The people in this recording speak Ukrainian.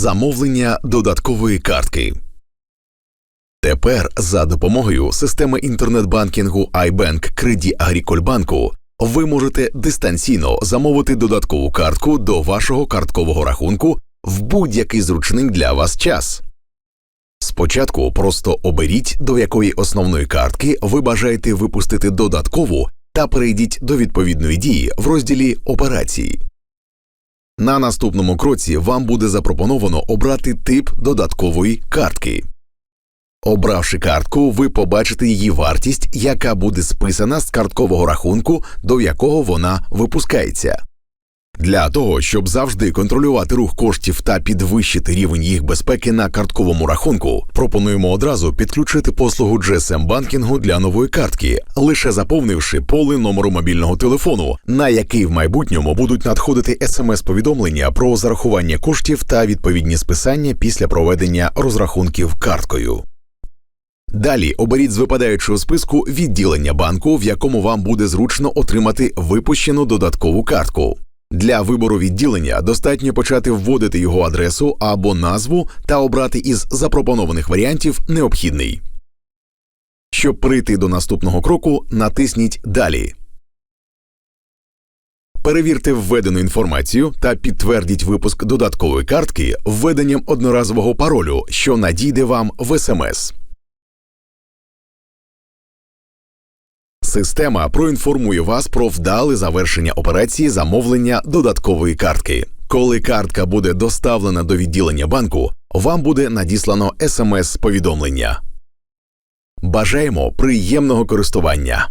Замовлення додаткової картки. Тепер за допомогою системи інтернет-банкінгу iBank Credit Agricole Банку ви можете дистанційно замовити додаткову картку до вашого карткового рахунку в будь-який зручний для вас час. Спочатку просто оберіть, до якої основної картки ви бажаєте випустити додаткову та перейдіть до відповідної дії в розділі Операції. На наступному кроці вам буде запропоновано обрати тип додаткової картки. Обравши картку, ви побачите її вартість, яка буде списана з карткового рахунку, до якого вона випускається. Для того, щоб завжди контролювати рух коштів та підвищити рівень їх безпеки на картковому рахунку, пропонуємо одразу підключити послугу GSM банкінгу для нової картки, лише заповнивши поле номеру мобільного телефону, на який в майбутньому будуть надходити смс-повідомлення про зарахування коштів та відповідні списання після проведення розрахунків карткою. Далі оберіть з випадаючого списку відділення банку, в якому вам буде зручно отримати випущену додаткову картку. Для вибору відділення достатньо почати вводити його адресу або назву та обрати із запропонованих варіантів необхідний. Щоб прийти до наступного кроку, натисніть Далі. Перевірте введену інформацію та підтвердіть випуск додаткової картки введенням одноразового паролю, що надійде вам в СМС. Система проінформує вас про вдале завершення операції замовлення додаткової картки. Коли картка буде доставлена до відділення банку, вам буде надіслано смс-повідомлення. Бажаємо приємного користування!